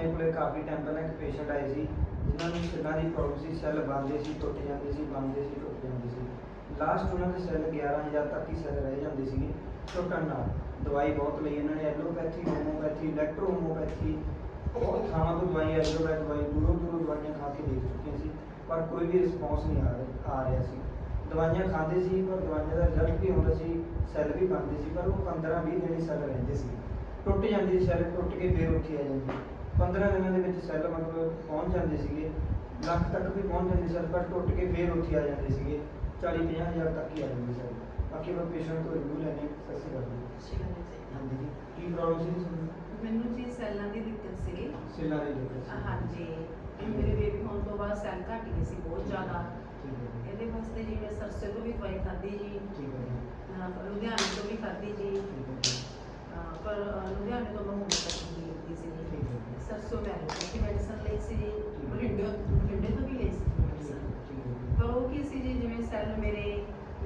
ਆਪਣੇ ਕੋਲੇ ਕਾਫੀ ਟਾਈਮ ਪਹਿਲਾਂ ਇੱਕ ਪੇਸ਼ੈਂਟ ਆਏ ਸੀ, ਜਿਨ੍ਹਾਂ ਨੂੰ ਸੈੱਲਾਂ ਦੀ ਪ੍ਰੋਬਲਮ ਸੀ ਸੈੱਲ ਬਣਦੇ ਸੀ, ਟੁੱਟ ਜਾਂਦੇ ਸੀ ਬਣਦੇ ਸੀ, ਟੁੱਟ ਜਾਂਦੇ ਸੀ। ਲਾਸਟ ਉਹਨਾਂ ਦੇ ਸੈੱਲ 11000 ਤੱਕ ਹੀ ਸੈੱਲ ਰਹਿ ਜਾਂਦੇ ਸੀਗੇ, ਟੁੱਟਣ ਨਾਲ। ਦਵਾਈ ਬਹੁਤ ਲਈ ਇਹਨਾਂ ਨੇ ਐਲੋਪੈਥੀ ਹੋਮੋਪੈਥੀ ਇਲੈਕਟ੍ਰੋ ਹੋਮੋਪੈਥੀ ਬਹੁਤ ਥਾਵਾਂ ਤੋਂ ਦਵਾਈ ਐਲੋਪੈਥੀ ਦਵਾਈ, ਦੂਰੋਂ ਦੂਰੋਂ ਦਵਾਈਆਂ ਖਾ ਕੇ ਦੇਖ ਚੁੱਕੇ ਸੀ, ਪਰ ਕੋਈ ਵੀ ਰਿਸਪੌਂਸ ਨਹੀਂ ਆ ਰਿਹਾ ਆ ਰਿਹਾ ਸੀ। ਦਵਾਈਆਂ ਖਾਂਦੇ ਸੀ, ਪਰ ਦਵਾਈਆਂ ਦਾ ਰਿਜ਼ਲਟ ਵੀ ਹੁੰਦਾ ਸੀ ਸੈੱਲ ਵੀ ਬਣਦੇ ਸੀ, ਪਰ ਉਹ 15 20 ਦਿਨ ਹੀ ਸੈੱਲ ਰਹਿੰਦੇ ਸੀ। ਟੁੱਟ ਜਾਂਦੀ ਸੀ ਸੈੱਲ ਟੁੱਟ ਕੇ ਫੇਰ ਉੱਠੀ ਆ ਜਾਂਦੀ 15 ਦਿਨਾਂ ਦੇ ਵਿੱਚ ਸੈੱਲ ਮਤਲਬ ਪਹੁੰਚ ਜਾਂਦੇ ਸੀਗੇ। ਲੱਖ ਤੱਕ ਵੀ ਪਹੁੰਚ ਜਾਂਦੇ ਸੈੱਲ ਪਰ ਟੁੱਟ ਕੇ ਫੇਰ ਉੱਠੀ ਆ ਜਾਂਦੇ ਸੀਗੇ। 40 50 ਹਜ਼ਾਰ ਤੱਕ ਹੀ ਆ ਜਾਂਦੇ ਸੈੱਲ ਬਾਕੀ ਮੈਂ ਪੇਸ਼ੈਂਟ ਤੋਂ ਰਿਵਿਊ ਲੈਣੇ ਸੱਸੀ ਗੱਲ ਹਾਂਜੀ ਕੀ ਪ੍ਰੋਬਲਮ ਸੀ ਤੁਹਾਨੂੰ? ਮੈਨੂੰ ਜੀ ਸੈੱਲਾਂ ਦੀ ਦਿੱਕਤ ਸੀ। ਸੈੱਲਾਂ ਦੀ ਦਿੱਕਤ ਸੀ। ਹਾਂਜੀ। ਮੇਰੇ ਬੇਬੀ ਹੋਣ ਤੋਂ ਬਾਅਦ ਸੈੱਲ ਘਟ ਗਏ ਸੀ ਬਹੁਤ ਜ਼ਿਆਦਾ। ਇਹਦੇ ਵਾਸਤੇ ਜੀ ਮੈਂ ਸਰਸੇ ਤੋਂ ਵੀ ਦਵਾਈ ਖਾਧੀ ਜੀ। ਲੁਧਿਆਣੇ ਤੋਂ ਵੀ ਖਾਧੀ ਜੀ ਠੀਕ ਹੈ ਜੀ ਅਹ ਪਰ ਅਹ ਲੁਧਿਆਣੇ ਤੋਂ ਮੈਂ ਹੁਣ ਤੱਕ ਨਹੀਂ ਲਿੱਤੀ ਸੀ ਜੀ ਠੀਕ ਹੈ ਜੀ ਮੈਡੀਸਨ ਲਈ ਸੀ ਜੀ ਠੀਕ ਹੈ। ਤੋਂ ਵੀ ਲਈ ਸੀ ਮੈਡੀਸਨ ਪਰ ਉਹ ਕੀ ਸੀ ਜੀ ਜਿਵੇਂ ਸੈੱਲ ਮੇਰੇ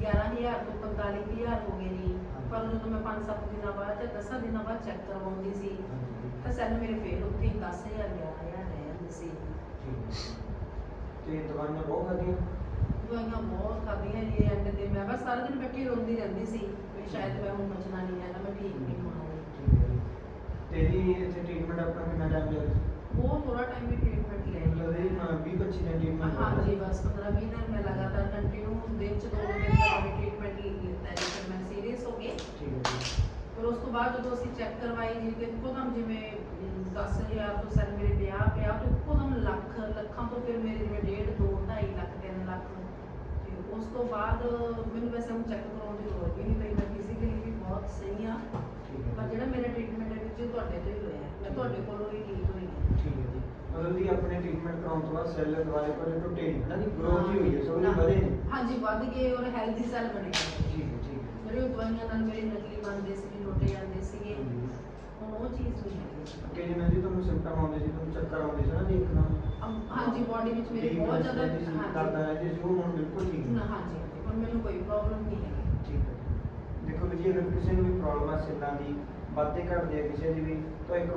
11000 ਤੋਂ 45000 ਹੋ ਗਏ ਜੀ ਪਰ ਜਦੋਂ ਮੈਂ 5-7 ਦਿਨਾਂ ਬਾਅਦ ਜਾਂ 10 ਦਿਨਾਂ ਬਾਅਦ ਚੈੱਕ ਕਰਵਾਉਂਦੀ ਸੀ ਤਾਂ ਸੈੱਲ ਮੇਰੇ ਫੇਰ ਉੱਥੇ 10000 11000 ਰਹਿ ਜਾਂਦੇ ਸੀ ਤੇ ਦਵਾਈਆਂ ਬਹੁਤ ਖਾਧੀਆਂ ਦਵਾਈਆਂ ਬਹੁਤ ਖਾਧੀਆਂ ਜੀ ਐਂਡ ਤੇ ਮੈਂ ਬਸ ਸਾਰਾ ਦਿਨ ਬੈਠੀ ਰੋਂਦੀ ਰਹਿੰਦੀ ਸੀ ਵੀ ਸ਼ਾਇਦ ਮੈਂ ਹੁਣ ਬਚਣਾ ਨਹੀਂ ਹੈ ਨਾ ਮੈਂ ਠੀਕ ਨਹੀਂ ਹੋਣਾ ਠੀਕ ਇੱਥੇ ਟ੍ਰੀਟਮੈਂਟ ਆਪਣਾ ਕਿੰਨਾ ਟਾਈਮ ਲੱਗਦਾ ਬਹੁਤ ਥੋੜਾ ਟਾਈਮ ਵੀ ਟ੍ਰੀਟਮੈਂਟ ਲੈ ਮਤਲਬ ਇਹ 20 25 ਦਿਨ ਟ੍ਰੀਟਮੈਂਟ ਹਾਂਜੀ ਬਸ 15 20 ਦਿਨ ਮੈਂ ਲਗਾਤਾਰ ਕੰਟੀਨਿਊ ਦਿਨ ਚ ਦੋ ਦਿਨ ਤੱਕ ਟ੍ਰੀਟਮੈਂਟ ਲਿੱਤਾ ਜੀ ਫਿਰ ਮੈਂ ਸੀਰੀਅਸ ਹੋ ਗਈ ਠੀਕ ਹੈ ਜੀ ਫਿਰ ਉਸ ਤੋਂ ਬਾਅਦ ਜਦੋਂ ਅਸੀਂ ਚੈੱਕ ਕਰਵਾਈ ਜੀ ਤੇ ਇੱਕੋਦਮ ਜਿਵੇਂ 10000 ਤੋਂ ਸੈੱਲ ਮੇਰੇ ਵਿਆਹ ਪਿਆ ਤੇ ਇੱਕੋਦਮ ਲੱਖ ਲੱਖਾਂ ਤੋਂ ਫਿਰ ਮੇਰੇ ਜਿਵੇਂ ਡੇਢ ਦੋ 2.5 ਲੱਖ 3 ਲੱਖ ਤੇ ਉਸ ਤੋਂ ਬਾਅਦ ਮੈਨੂੰ ਵੈਸੇ ਹੁਣ ਚੈੱਕ ਕਰਾਉਣ ਦੀ ਲੋੜ ਵੀ ਨਹੀਂ ਪਈ ਮੈਂ ਫਿਜ਼ੀਕਲੀ ਵੀ ਬਹੁਤ ਸਹੀ ਆ ਠੀਕ ਹੈ ਪਰ ਜੀ। ਜਿਹੜਾ ਮੇਰਾ ਟ੍ਰੀਟਮੈਂਟ ਹੈ ਵਿੱਚ ਤੁਹਾਡੇ ਤੋਂ ਹੀ ਹੋਇਆ ਹੈ। ਮੈਂ ਤੁਹਾਡੇ ਕੋਲੋਂ ਹੀ ਠੀਕ ਹੋਈ ਹਾਂ ਠੀਕ ਹੈ ਜੀ ਮਤਲਬ ਕਿ ਆਪਣੇ ਟ੍ਰੀਟਮੈਂਟ ਕਰਾਉਣ ਤੋਂ ਬਾਅਦ ਸੈੱਲ ਦੁਆਰੇ ਪਰ ਟੁੱਟੇ ਨਹੀਂ ਹੈ ਨਾ ਜੀ ਗਰੋਥ ਹੀ ਹੋਈ ਹੈ ਸਭ ਨਾ- ਵਧੇ ਨੇ ਹਾਂਜੀ ਵੱਧ ਗਏ ਔਰ ਹੈਲਦੀ ਸੈੱਲ ਬਣੇ ਠੀਕ ਹੈ ਠੀਕ ਹੈ ਜਿਹੜੇ ਉਹ ਦਵਾਈਆਂ ਨਾਲ ਮੇਰੇ ਨਕਲੀ ਬਣਦੇ ਸੀ ਟੁੱਟ ਜਾਂਦੇ ਸੀਗੇ ਹਾਂਜੀ। ਹੁਣ ਉਹ ਚੀਜ਼ ਨਹੀਂ ਹੈਗੀ ਅੱਗੇ ਜਿਵੇਂ ਜੀ ਤੁਹਾਨੂੰ ਸਿੰਪਟਮ ਆਉਂਦੇ ਸੀ ਤੁਹਾਨੂੰ ਚੱਕਰ ਆਉਂਦੇ ਸੀ ਨਾ ਜੀ ਇੱਕਦਮ ਅਮ, ਹਾਂਜੀ ਬਾਡੀ ਵਿੱਚ ਮੇਰੇ Weakness ਬਹੁਤ ਜ਼ਿਆਦਾ ਰਹਿੰਦੀ ਸੀ, ਦਰਦ ਹਾਂਜੀ ਰਹਿੰਦੀ ਸੀ ਉਹ ਹੁਣ ਬਿਲਕੁਲ ਠੀਕ ਨਾ ਹੈ ਹਾਂਜੀ ਹਾਂਜੀ ਹੁਣ ਮੈਨੂੰ ਕੋਈ ਪ੍ਰੋਬਲਮ ਨਹੀਂ ਹੈਗੀ ਠੀਕ ਹੈ ਦੇਖੋ ਵੀ ਜੀ ਅਗਰ ਕਿਸੇ ਨੂੰ ਵੀ ਪ੍ਰੋਬਲਮ ਹੈ ਸੈੱਲਾਂ ਦੀ ਵੱਧਦੇ ਘਟਦੇ ਆ ਕਿਸੇ ਦੀ ਵੀ ਤਾਂ ਇੱਕ